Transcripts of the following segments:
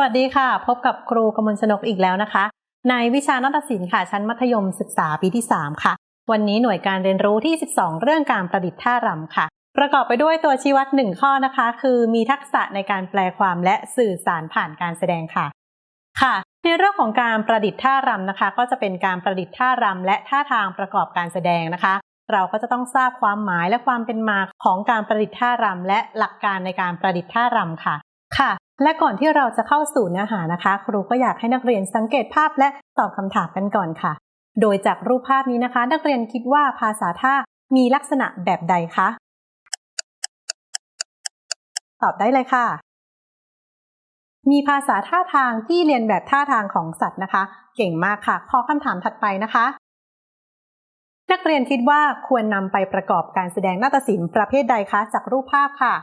วัสดีค่ะ พบกับครูกมลชนกอีกแล้วนะคะ ในวิชานาฏศิลป์ค่ะ ชั้นมัธยมศึกษาปีที่ 3 ค่ะ วันนี้หน่วยการเรียนรู้ที่ 12 เรื่องการประดิษฐ์ท่ารำค่ะ ประกอบไปด้วยตัวชี้วัด 1 ข้อนะคะ คือมีทักษะในการแปลความและสื่อสารผ่านการแสดงค่ะ ค่ะ ในเรื่องของการประดิษฐ์ท่ารำนะคะ ก็จะเป็นการประดิษฐ์ท่ารำและท่าทางประกอบการแสดงนะคะ เราก็จะต้องทราบความหมายและความเป็นมาของการประดิษฐ์ท่ารำและหลักการในการประดิษฐ์ท่ารำค่ะ ค่ะ และก่อนที่เราจะเข้าสู่เนื้อหานะคะ ครูก็อยากให้นักเรียนสังเกตภาพและตอบคำถามกันก่อนค่ะ โดยจากรูปภาพนี้นะคะ นักเรียนคิดว่าภาษาท่ามีลักษณะแบบใดคะ ตอบได้เลยค่ะ มีภาษาท่าทางที่เรียนแบบท่าทางของสัตว์นะคะ เก่งมากค่ะ ขอคำถามถัดไปนะคะ นักเรียนคิดว่าควรนำไปประกอบการแสดงนาฏศิลป์ประเภทใดคะ จากรูปภาพค่ะ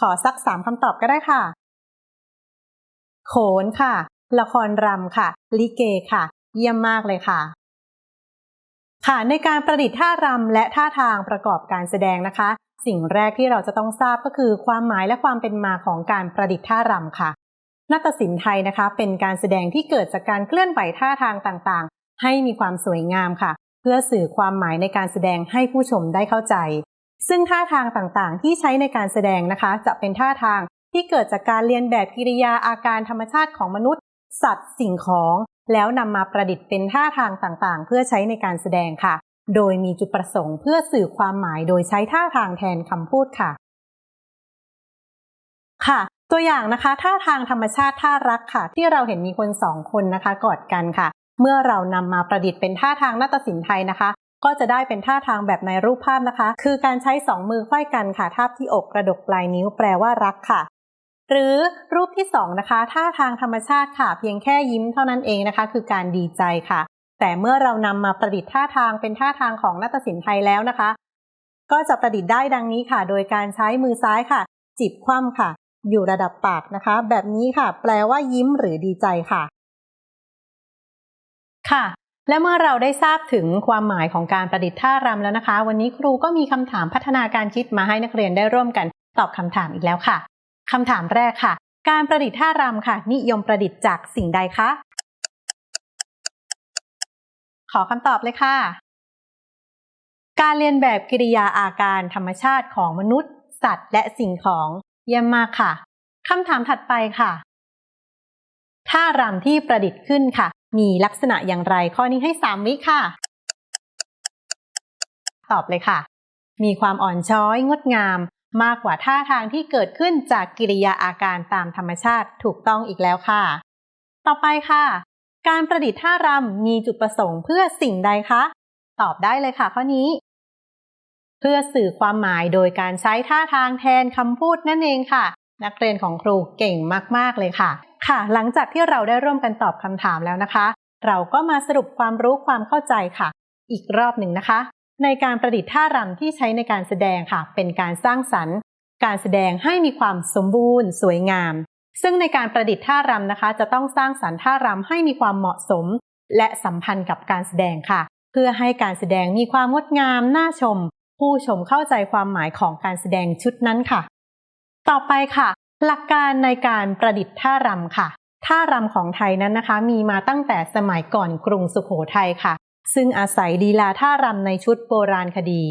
ขอสักสามคำตอบก็ได้ค่ะ โขนค่ะ ละครรำค่ะ ลิเกค่ะ เยี่ยมมากเลยค่ะ ค่ะในการประดิษฐ์ท่ารำและท่าทางประกอบการแสดงนะคะ สิ่งแรกที่เราจะต้องทราบก็คือ ความหมายและความเป็นมาของการประดิษฐ์ท่ารำค่ะนาฏศิลป์ไทยนะคะ เป็นการแสดงที่เกิดจากการเคลื่อนไหวท่าทางต่างๆ ให้มีความสวยงามค่ะ เพื่อสื่อความหมายในการแสดงให้ผู้ชมได้เข้าใจ ซึ่งท่าทางต่างๆ ที่ใช้ในการแสดงนะคะ จะเป็นท่าทางที่เกิดจากการเรียนแบบกิริยาอาการธรรมชาติของมนุษย์ สัตว์สิ่งของ แล้วนำมาประดิษฐ์เป็นท่าทางต่างๆ เพื่อใช้ในการแสดงค่ะ โดยมีจุดประสงค์เพื่อสื่อความหมายโดยใช้ท่าทางแทนคำพูดค่ะ ค่ะ ตัวอย่างนะคะท่าทางธรรมชาติท่ารักค่ะ ที่เราเห็นมีคนสองคนนะคะกอดกันค่ะ เมื่อเรานำมาประดิษฐ์เป็นท่าทางนาฏศิลป์ไทยนะคะ ก็จะได้เป็นท่าทางแบบในรูปภาพนะคะ คือการใช้สองมือไขว้กันค่ะ ทาบที่อกกระดกปลายนิ้วแปลว่ารักค่ะหรือรูปที่สองนะคะท่าทางธรรมชาติค่ะ เพียงแค่ยิ้มเท่านั้นเองนะคะ คือการดีใจค่ะ แต่เมื่อเรานำมาประดิษฐ์ท่าทางเป็นท่าทางของนาฏศิลป์ไทยแล้วนะคะ ก็จะประดิษฐ์ได้ดังนี้ค่ะ โดยการใช้มือซ้ายค่ะ จิบคว่ำค่ะ อยู่ระดับปากนะคะ แบบนี้ค่ะ แปลว่ายิ้มหรือดีใจค่ะ ค่ะ และเมื่อเราได้ทราบถึงความหมายของการประดิษฐ์ท่ารำแล้วนะคะ วันนี้ครูก็มีคำถามพัฒนาการคิดมาให้นักเรียนได้ร่วมกันตอบคำถามอีกแล้วค่ะคำถามแรกค่ะ การประดิษฐ์ท่ารำค่ะ นิยมประดิษฐ์จากสิ่งใดคะขอคำตอบเลยค่ะ การเรียนแบบกิริยาอาการธรรมชาติของมนุษย์ สัตว์ และสิ่งของเยี่ยมมากค่ะคำถามถัดไปค่ะท่ารำที่ประดิษฐ์ขึ้นค่ะ มีลักษณะอย่างไร ข้อนี้ให้สามวิค่ะ ตอบเลยค่ะ มีความอ่อนช้อยงดงาม มากกว่าท่าทางที่เกิดขึ้นจากกิริยาอาการตามธรรมชาติถูกต้องอีกแล้วค่ะ ต่อไปค่ะ การประดิษฐ์ท่ารำมีจุดประสงค์เพื่อสิ่งใดคะ ตอบได้เลยค่ะ ข้อนี้ เพื่อสื่อความหมายโดยการใช้ท่าทางแทนคำพูดนั่นเองค่ะ นักเรียนของครูเก่งมาก ๆ เลยค่ะ ค่ะ หลังจากที่เราได้ร่วมกันตอบคำถามแล้วนะคะ เราก็มาสรุปความรู้ความเข้าใจค่ะ อีกรอบหนึ่งนะคะ ในการประดิษฐ์ท่ารำที่ใช้ในการแสดงค่ะ เป็นการสร้างสรรค์ การแสดงให้มีความสมบูรณ์ สวยงาม ซึ่งในการประดิษฐ์ท่ารำนะคะ จะต้องสร้างสรรค์ท่ารำให้มีความเหมาะสม และสัมพันธ์กับการแสดงค่ะ เพื่อให้การแสดงมีความงดงามน่าชม ผู้ชมเข้าใจความหมายของการแสดงชุดนั้นค่ะ ต่อไปค่ะ หลักการในการประดิษฐ์ท่ารำค่ะ ท่ารำของไทยนั้นนะคะ มีมาตั้งแต่สมัยก่อนกรุงสุขโขทัยค่ะ ซึ่งอาศัยดีลาท่ารำในชุดโบราณคดี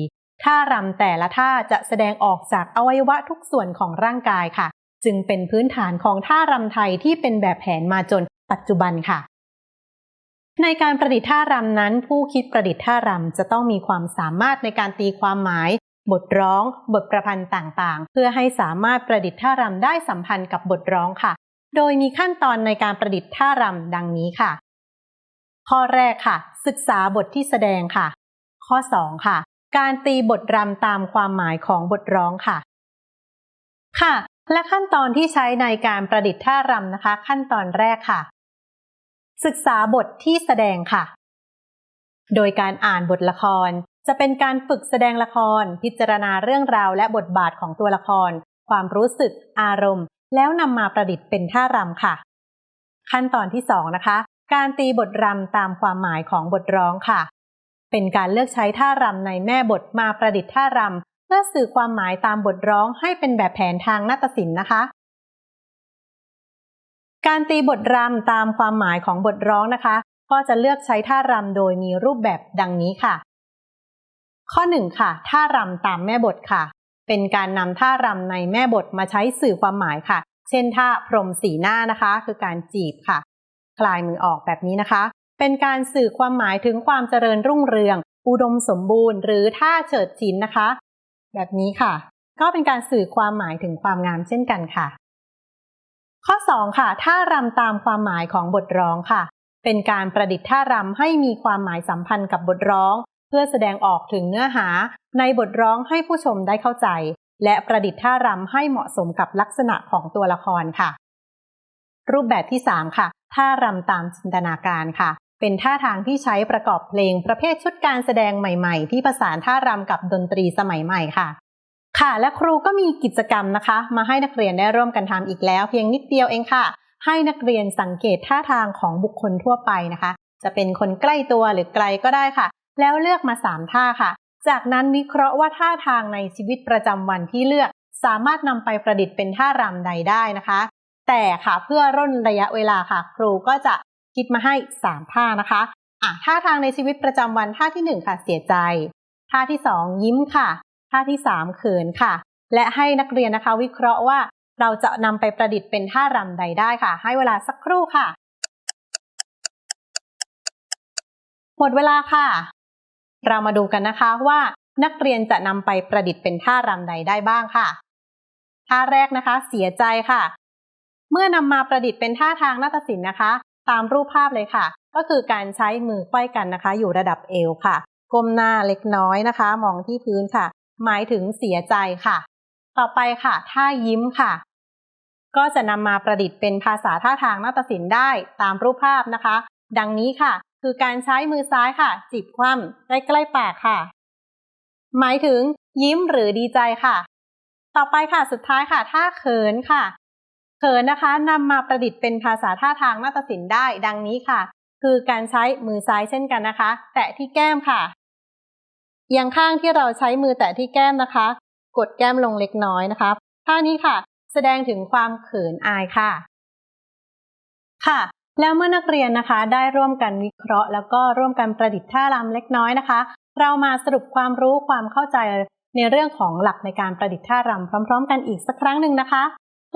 ท่ารำแต่ละท่าจะแสดงออกจากอวัยวะทุกส่วนของร่างกายค่ะ จึงเป็นพื้นฐานของท่ารำไทยที่เป็นแบบแผนมาจนปัจจุบันค่ะ ในการประดิษฐ์ท่ารำนั้น ผู้คิดประดิษฐ์ท่ารำจะต้องมีความสามารถในการตีความหมาย บทร้อง บทประพันธ์ต่างๆ เพื่อให้สามารถประดิษฐ์ท่ารำได้สัมพันธ์กับบทร้องค่ะ โดยมีขั้นตอนในการประดิษฐ์ท่ารำดังนี้ค่ะ ข้อแรกค่ะ ศึกษาบทที่แสดงค่ะ ข้อ 2 ค่ะ การตีบทรำตามความหมายของบทร้องค่ะ ค่ะ และขั้นตอนที่ใช้ในการประดิษฐ์ท่ารำนะคะ ขั้นตอนแรกค่ะ ศึกษาบทที่แสดงค่ะ โดยการอ่านบทละคร จะเป็นการฝึกแสดงละคร พิจารณาเรื่องราวและบทบาทของตัวละคร ความรู้สึก อารมณ์ แล้วนำมาประดิษฐ์เป็นท่ารำค่ะ ขั้นตอนที่2นะคะ การตีบทรำตามความหมายของบทร้องค่ะ เป็นการเลือกใช้ท่ารำในแม่บทมาประดิษฐ์ท่ารำเพื่อสื่อความหมายตามบทร้องให้เป็นแบบแผนทางนาฏศิลป์นะคะ การตีบทรำตามความหมายของบทร้องนะคะ ก็จะเลือกใช้ท่ารำโดยมีรูปแบบดังนี้ค่ะ ข้อ1ค่ะท่ารำตามแม่บทค่ะ เป็นการนำท่ารำในแม่บทมาใช้สื่อความหมายค่ะ เช่นท่าพรมสีหน้านะคะ คือการจีบค่ะ คลายมือออกแบบนี้นะคะ เป็นการสื่อความหมายถึงความเจริญรุ่งเรือง อุดมสมบูรณ์ หรือท่าเฉิดฉินนะคะ แบบนี้ค่ะ ก็เป็นการสื่อความหมายถึงความงามเช่นกันค่ะ ข้อ 2 ค่ะท่ารำตามความหมายของบทร้องค่ะ เป็นการประดิษฐ์ท่ารำให้มีความหมายสัมพันธ์กับบทร้อง เพื่อแสดงออกถึงเนื้อหาในบทร้องให้ผู้ชมได้เข้าใจ และประดิษฐ์ท่ารำให้เหมาะสมกับลักษณะของตัวละครค่ะ รูปแบบที่ 3 ค่ะ ท่ารำตามจินตนาการค่ะ เป็นท่าทางที่ใช้ประกอบเพลงประเภทชุดการแสดงใหม่ ๆ ที่ประสานท่ารำกับดนตรีสมัยใหม่ค่ะ ค่ะ และครูก็มีกิจกรรมนะคะ มาให้นักเรียนได้ร่วมกันทำอีกแล้ว เพียงนิดเดียวเองค่ะ ให้นักเรียนสังเกตท่าทางของบุคคลทั่วไปนะคะจะเป็นคนใกล้ตัวหรือไกลก็ได้ค่ะ แล้วเลือกมา 3 ท่าค่ะ จากนั้นวิเคราะห์ว่าท่าทางในชีวิตประจำวันที่เลือก สามารถนำไปประดิษฐ์เป็นท่ารำใดได้นะคะ แต่ค่ะเพื่อร่นระยะเวลาค่ะ ครูก็จะคิดมาให้ 3 ท่านะคะอะท่าทางในชีวิตประจำวันท่าที่ 1 ค่ะเสียใจ ท่าที่ 2 ยิ้มค่ะ ท่าที่ 3 เขินค่ะ และให้นักเรียนนะคะ วิเคราะห์ว่าเราจะนำไปประดิษฐ์เป็นท่ารำใดได้ค่ะ ให้เวลาสักครู่ค่ะ หมดเวลาค่ะ เรามาดูกันนะคะว่านักเรียนจะนำไปประดิษฐ์เป็นท่ารำใดได้บ้างค่ะ ท่าแรกนะคะ เสียใจค่ะ เมื่อนำมาประดิษฐ์เป็นท่าทางนาฏศิลป์นะคะ ตามรูปภาพเลยค่ะ ก็คือการใช้มือไขว้กันนะคะ อยู่ระดับเอวค่ะ ก้มหน้าเล็กน้อยนะคะ มองที่พื้นค่ะ หมายถึงเสียใจค่ะ ต่อไปค่ะ ท่ายิ้มค่ะ ก็จะนำมาประดิษฐ์เป็นภาษาท่าทางนาฏศิลป์ได้ตามรูปภาพนะคะ ดังนี้ค่ะ คือการใช้มือซ้ายค่ะ จิบคว่ำใกล้ๆปากค่ะ หมายถึงยิ้มหรือดีใจค่ะ ต่อไปค่ะสุดท้ายค่ะ ท่าเขินค่ะ เขินนะคะนำมาประดิษฐ์เป็นภาษาท่าทางนาฏศิลป์ได้ดังนี้ค่ะ คือการใช้มือซ้ายเช่นกันนะคะ แตะที่แก้มค่ะอย่างข้างที่เราใช้มือแตะที่แก้มนะคะ กดแก้มลงเล็กน้อยนะคะท่านี้ค่ะ แสดงถึงความเขินอายค่ะ ค่ะ แล้วเมื่อนักเรียนนะคะได้ร่วมกันวิเคราะห์ แล้วก็ร่วมกันประดิษฐ์ท่ารำเล็กน้อยนะคะ เรามาสรุปความรู้ความเข้าใจในเรื่องของหลักในการประดิษฐ์ท่ารำพร้อม ๆ กันอีกสักครั้งหนึ่งนะคะ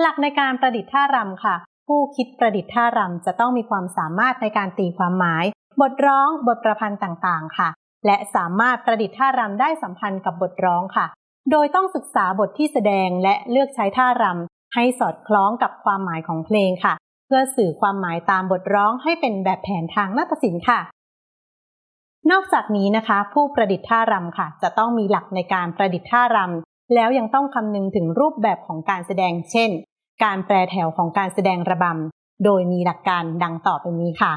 หลักในการประดิษฐ์ท่ารำค่ะ ผู้คิดประดิษฐ์ท่ารำจะต้องมีความสามารถในการตีความหมาย บทร้องบทประพันธ์ต่างๆ ค่ะ และสามารถประดิษฐ์ท่ารำได้สัมพันธ์กับบทร้องค่ะ โดยต้องศึกษาบทที่แสดงและเลือกใช้ท่ารำให้สอดคล้องกับความหมายของเพลงค่ะ เพื่อสื่อความหมายตามบทร้องให้เป็นแบบแผนทางนาฏศิลป์ค่ะ นอกจากนี้นะคะ ผู้ประดิษฐ์ท่ารำค่ะ จะต้องมีหลักในการประดิษฐ์ท่ารำแล้วยังต้องคำนึงถึงรูปแบบของการแสดง เช่น การแปรแถวของการแสดงระบำโดยมีหลักการดังต่อไปนี้ค่ะ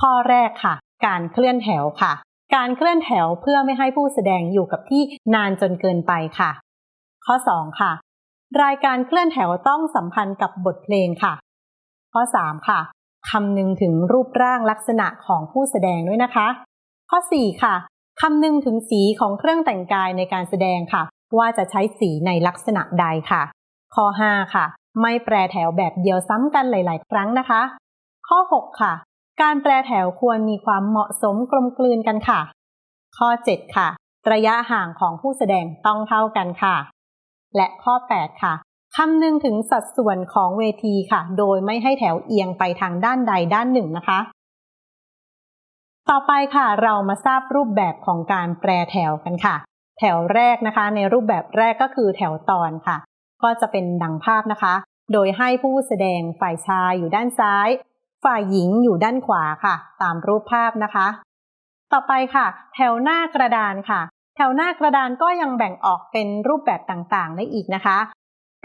ข้อแรกค่ะ การเคลื่อนแถวค่ะ การเคลื่อนแถวเพื่อไม่ให้ผู้แสดงอยู่กับที่นานจนเกินไปค่ะ ข้อ 2 ค่ะรายการเคลื่อนแถวต้องสัมพันธ์กับบทเพลงค่ะ ข้อ 3 ค่ะคำนึงถึงรูปร่างลักษณะของผู้แสดงด้วยนะคะ ข้อ 4 ค่ะคำนึงถึงสีของเครื่องแต่งกายในการแสดงค่ะ ว่าจะใช้สีในลักษณะใดค่ะ ข้อ 5 ค่ะ ไม่แปรแถวแบบเดียวซ้ำกันหลาย ๆ ครั้งนะคะ ข้อ 6 ค่ะ การแปรแถวควรมีความเหมาะสมกลมกลืนกันค่ะ ข้อ 7 ค่ะ ระยะห่างของผู้แสดงต้องเท่ากันค่ะ และข้อ 8 ค่ะ คำนึงถึงสัดส่วนของเวทีค่ะ โดยไม่ให้แถวเอียงไปทางด้านใดด้านหนึ่งนะคะ ต่อไปค่ะ เรามาทราบรูปแบบของการแปรแถวกันค่ะ แถวแรกนะคะ ในรูปแบบแรกก็คือแถวตอนค่ะ ก็จะเป็นดังภาพนะคะ โดยให้ผู้แสดงฝ่ายชายอยู่ด้านซ้าย ฝ่ายหญิงอยู่ด้านขวาค่ะ ตามรูปภาพนะคะ ต่อไปค่ะ แถวหน้ากระดานค่ะ แถวหน้ากระดานก็ยังแบ่งออกเป็นรูปแบบต่างๆ ได้อีกนะคะ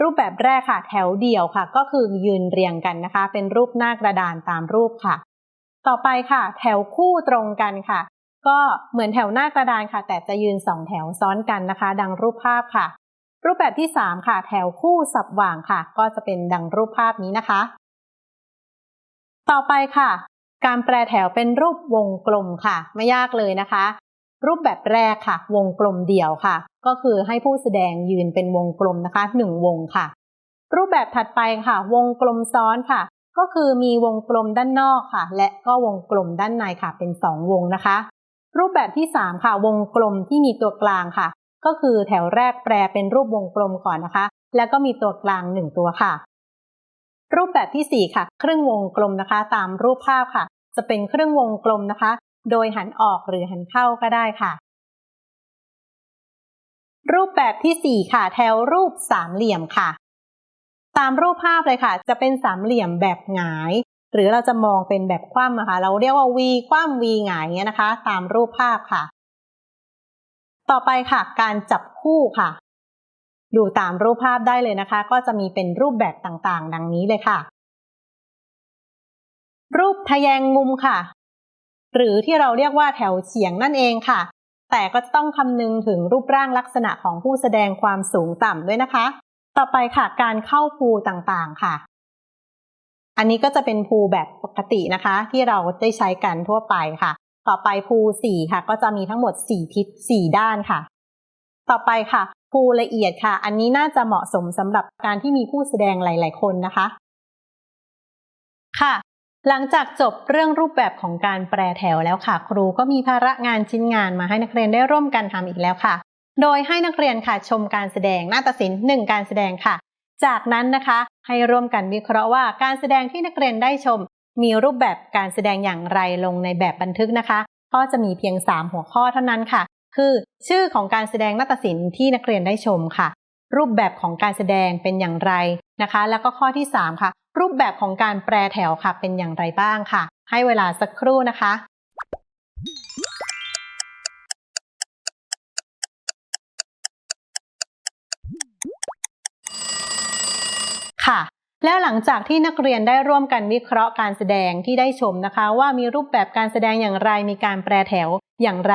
รูปแบบแรกค่ะ แถวเดี่ยวค่ะ ก็คือยืนเรียงกันนะคะ เป็นรูปหน้ากระดานตามรูปค่ะ ต่อไปค่ะ แถวคู่ตรงกันค่ะ ก็เหมือนแถวหน้ากระดานค่ะ แต่จะยืนสองแถวซ้อนกันนะคะ ดังรูปภาพค่ะ รูปแบบที่ 3 ค่ะ แถวคู่สับหว่างค่ะ ก็จะเป็นดังรูปภาพนี้นะคะ ต่อไปค่ะ การแปรแถวเป็นรูปวงกลมค่ะ ไม่ยากเลยนะคะ รูปแบบแรกค่ะ วงกลมเดี่ยวค่ะ ก็คือให้ผู้แสดงยืนเป็นวงกลมนะคะหนึ่งวงค่ะ รูปแบบถัดไปค่ะ วงกลมซ้อนค่ะ ก็คือมีวงกลมด้านนอกค่ะ และก็วงกลมด้านในค่ะ เป็นสองวงนะคะ รูปแบบที่สามค่ะ วงกลมที่มีตัวกลางค่ะ ก็คือแถวแรกแปลเป็นรูปวงกลมก่อนนะคะ แล้วก็มีตัวกลางหนึ่งตัวค่ะ รูปแบบที่สี่ค่ะ ครึ่งวงกลมนะคะ ตามรูปภาพค่ะ จะเป็นครึ่งวงกลมนะคะ โดยหันออกหรือหันเข้าก็ได้ค่ะ รูปแบบที่ 4 ค่ะ แถวรูปสามเหลี่ยมค่ะ ตามรูปภาพเลยค่ะ จะเป็นสามเหลี่ยมแบบหงาย หรือเราจะมองเป็นแบบคว่ำนะคะ เราเรียกว่า V คว่ำ V หงายเงี้ยนะคะ ตามรูปภาพค่ะ ต่อไปค่ะ การจับคู่ค่ะ ดูตามรูปภาพได้เลยนะคะ ก็จะมีเป็นรูปแบบต่างๆ ดังนี้เลยค่ะรูปทะแยงมุมค่ะ หรือที่เราเรียกว่าแถวเฉียงนั่นเองค่ะ แต่ก็ต้องคำนึงถึงรูปร่างลักษณะของผู้แสดงความสูงต่ำด้วยนะคะ ต่อไปค่ะการเข้าภูต่างๆค่ะ อันนี้ก็จะเป็นภูแบบปกตินะคะ ที่เราได้ใช้กันทั่วไปค่ะ ต่อไปภูสี่ค่ะ ก็จะมีทั้งหมดสี่ทิศสี่ด้านค่ะ ต่อไปค่ะ ภูละเอียดค่ะ อันนี้น่าจะเหมาะสมสำหรับการที่มีผู้แสดงหลาย ๆ คนนะคะ ค่ะ หลังจากจบเรื่องรูปแบบของการแปรแถวแล้วค่ะ ครูก็มีภาระงานชิ้นงานมาให้นักเรียนได้ร่วมกันทำอีกแล้วค่ะ โดยให้นักเรียนค่ะชมการแสดงนาฏศิลป์หนึ่งการแสดงค่ะ จากนั้นนะคะให้ร่วมกันวิเคราะห์ว่าการแสดงที่นักเรียนได้ชม มีรูปแบบการแสดงอย่างไรลงในแบบบันทึกนะคะ ก็จะมีเพียง 3 หัวข้อเท่านั้นค่ะ คือ ชื่อของการแสดงนาฏศิลป์ที่นักเรียนได้ชมค่ะ รูปแบบของการแสดงเป็นอย่างไรนะคะ แล้วก็ข้อที่ 3 ค่ะ รูปแบบของการแปรแถวค่ะเป็นอย่างไรบ้างค่ะ ให้เวลาสักครู่นะคะ ค่ะ แล้วหลังจากที่นักเรียนได้ร่วมกันวิเคราะห์การแสดงที่ได้ชมนะคะ ว่ามีรูปแบบการแสดงอย่างไรมีการแปรแถวอย่างไร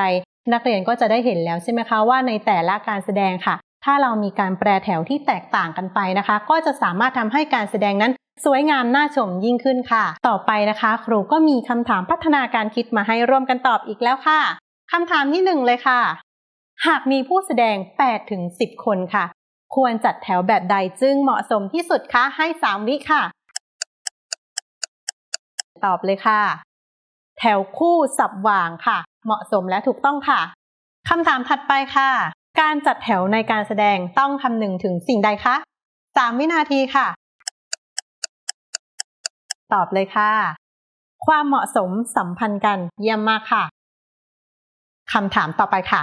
นักเรียนก็จะได้เห็นแล้วใช่ไหมคะว่าในแต่ละการแสดงค่ะถ้าเรามีการแปรแถวที่แตกต่างกันไปนะคะ ก็จะสามารถทำให้การแสดงนั้น สวยงามน่าชมยิ่งขึ้นค่ะ ต่อไปนะคะ ครูก็มีคำถามพัฒนาการคิดมาให้ร่วมกันตอบอีกแล้วค่ะคำถามที่หนึ่งเลยค่ะ หากมีผู้แสดง8ถึง10 คนค่ะ ควรจัดแถวแบบใดจึงเหมาะสมที่สุดคะให้ 3 วิค่ะ ตอบเลยค่ะ แถวคู่สับหว่างค่ะ เหมาะสมและถูกต้องค่ะคำถามถัดไปค่ะ การจัดแถวในการแสดงต้องคำนึงถึงสิ่งใดคะ 3 วินาทีค่ะ ตอบเลยค่ะ ความเหมาะสมสัมพันธ์กันเยี่ยมมากค่ะคำถามต่อไปค่ะ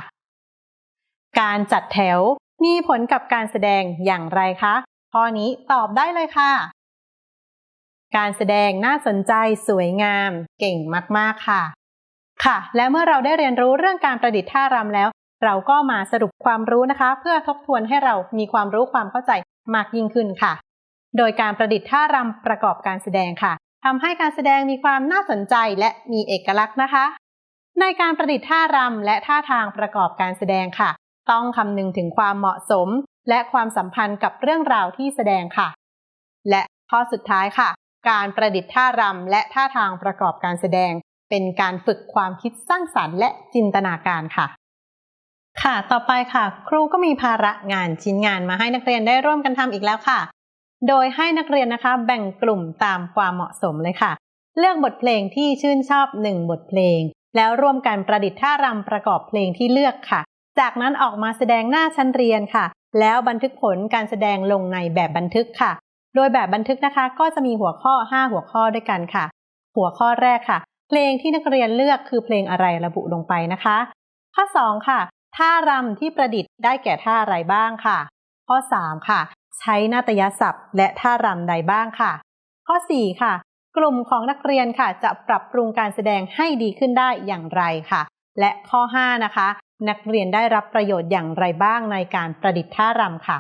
การจัดแถวมีผลกับการแสดงอย่างไรคะข้อนี้ตอบได้เลยค่ะ การแสดงน่าสนใจสวยงาม เก่งมากๆค่ะ ค่ะ และเมื่อเราได้เรียนรู้เรื่องการประดิษฐ์ท่ารำแล้ว เราก็มาสรุปความรู้นะคะ เพื่อทบทวนให้เรามีความรู้ความเข้าใจมากยิ่งขึ้นค่ะ โดยการประดิษฐ์ท่ารำประกอบการแสดงค่ะทำให้การแสดงมีความน่าสนใจและมีเอกลักษณ์นะคะ ในการประดิษฐ์ท่ารำและท่าทางประกอบการแสดงค่ะ ต้องคำนึงถึงความเหมาะสม และความสัมพันธ์กับเรื่องราวที่แสดงค่ะ และข้อสุดท้ายค่ะ การประดิษฐ์ท่ารำและท่าทางประกอบการแสดง เป็นการฝึกความคิดสร้างสรรค์และจินตนาการค่ะ ค่ะ ต่อไปค่ะ ครูก็มีภาระงานชิ้นงานมาให้นักเรียนได้ร่วมกันทำอีกแล้วค่ะ โดยให้นักเรียนนะคะแบ่งกลุ่มตามความเหมาะสมเลยค่ะ เลือกบทเพลงที่ชื่นชอบ 1 บทเพลง แล้วร่วมกันประดิษฐ์ท่ารำประกอบเพลงที่เลือกค่ะ จากนั้นออกมาแสดงหน้าชั้นเรียนค่ะ แล้วบันทึกผลการแสดงลงในแบบบันทึกค่ะ โดยแบบบันทึกนะคะ ก็จะมีหัวข้อ 5 หัวข้อด้วยกันค่ะ หัวข้อแรกค่ะ เพลงที่นักเรียนเลือกคือเพลงอะไรระบุลงไปนะคะ ข้อ 2 ค่ะท่ารำที่ประดิษฐ์ได้แก่ท่าอะไรบ้างค่ะ ข้อ 3 ค่ะ ใช้นาฏยศัพท์ และท่ารำใดบ้างค่ะ ข้อ 4 ค่ะ กลุ่มของนักเรียนค่ะ จะปรับปรุงการแสดงให้ดีขึ้นได้อย่างไรค่ะ และข้อ 5 นะคะ นักเรียนได้รับประโยชน์อย่างไรบ้างในการประดิษฐ์ท่ารำค่ะ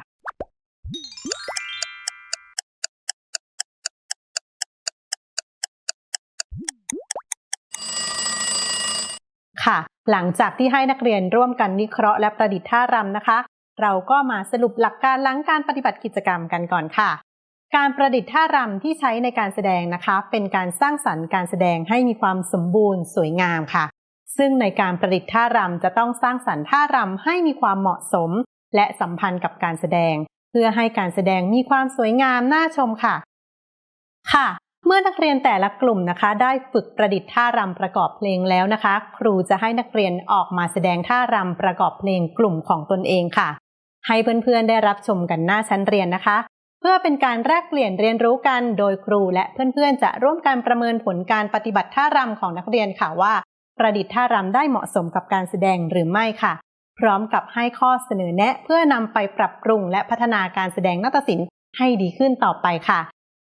ค่ะ หลังจากที่ให้นักเรียนร่วมกันวิเคราะห์และประดิษฐ์ท่ารำนะคะ เราก็มาสรุปหลักการหลังการปฏิบัติกิจกรรมกันก่อนค่ะ การประดิษฐ์ท่ารำที่ใช้ในการแสดงนะคะ เป็นการสร้างสรรค์การแสดงให้มีความสมบูรณ์สวยงามค่ะ ซึ่งในการประดิษฐ์ท่ารำจะต้องสร้างสรรค์ท่ารำให้มีความเหมาะสม และสัมพันธ์กับการแสดง เพื่อให้การแสดงมีความสวยงามน่าชมค่ะ ค่ะเมื่อนักเรียนแต่ละกลุ่มนะคะ ได้ฝึกประดิษฐ์ท่ารำประกอบเพลงแล้วนะคะ ครูจะให้นักเรียนออกมาแสดงท่ารำประกอบเพลงกลุ่มของตนเองค่ะ ให้เพื่อนๆได้รับชมกันหน้าชั้นเรียนนะคะ เพื่อเป็นการแลกเปลี่ยนเรียนรู้กันโดยครูและเพื่อนๆ จะร่วมกันประเมินผลการปฏิบัติท่ารำของนักเรียนค่ะว่า ประดิษฐ์ท่ารำได้เหมาะสมกับการแสดงหรือไม่ค่ะ พร้อมกับให้ข้อเสนอแนะ เพื่อนำไปปรับปรุงและพัฒนาการแสดงนาฏศิลป์ให้ดีขึ้นต่อไปค่ะ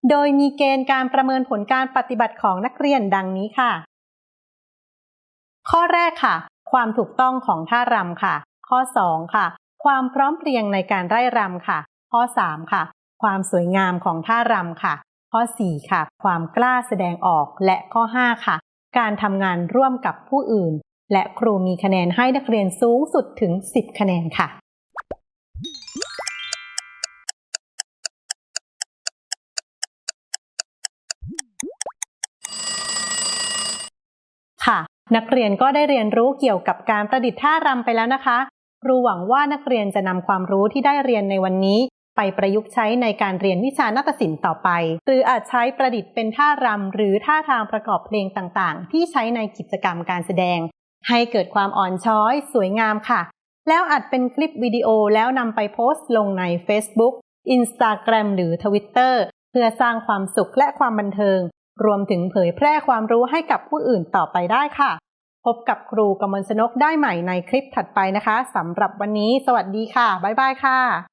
โดยมีเกณฑ์การประเมินผลการปฏิบัติของนักเรียนดังนี้ค่ะ ข้อแรกค่ะ ความถูกต้องของท่ารำค่ะ ข้อ 2 ค่ะ ความพร้อมเพรียงในการไร่รำค่ะ ข้อ 3 ค่ะ ความสวยงามของท่ารำค่ะ ข้อ 4 ค่ะ ความกล้าแสดงออกและข้อ 5 ค่ะ การทำงานร่วมกับผู้อื่น และครูมีคะแนนให้นักเรียนสูงสุดถึง 10 คะแนนค่ะค่ะ นักเรียนก็ได้เรียนรู้เกี่ยวกับการประดิษฐ์ท่ารำไปแล้วนะคะ ครูหวังว่านักเรียนจะนำความรู้ที่ได้เรียนในวันนี้ ไปประยุกต์ใช้ในการเรียนวิชานาฏศิลป์ต่อไป หรืออาจใช้ประดิษฐ์เป็นท่ารำหรือท่าทางประกอบเพลงต่างๆ ที่ใช้ในกิจกรรมการแสดง ให้เกิดความอ่อนช้อย สวยงามค่ะ แล้วอัดเป็นคลิปวิดีโอแล้วนำไปโพสต์ลงใน Facebook Instagram หรือ Twitter เพื่อสร้างความสุขและความบันเทิง รวมถึงเผยแพร่ความรู้ให้กับผู้อื่นต่อไปได้ค่ะ พบกับครูกมลชนกได้ใหม่ในคลิปถัดไปนะคะสำหรับวันนี้ สวัสดีค่ะ บ๊ายบายค่ะ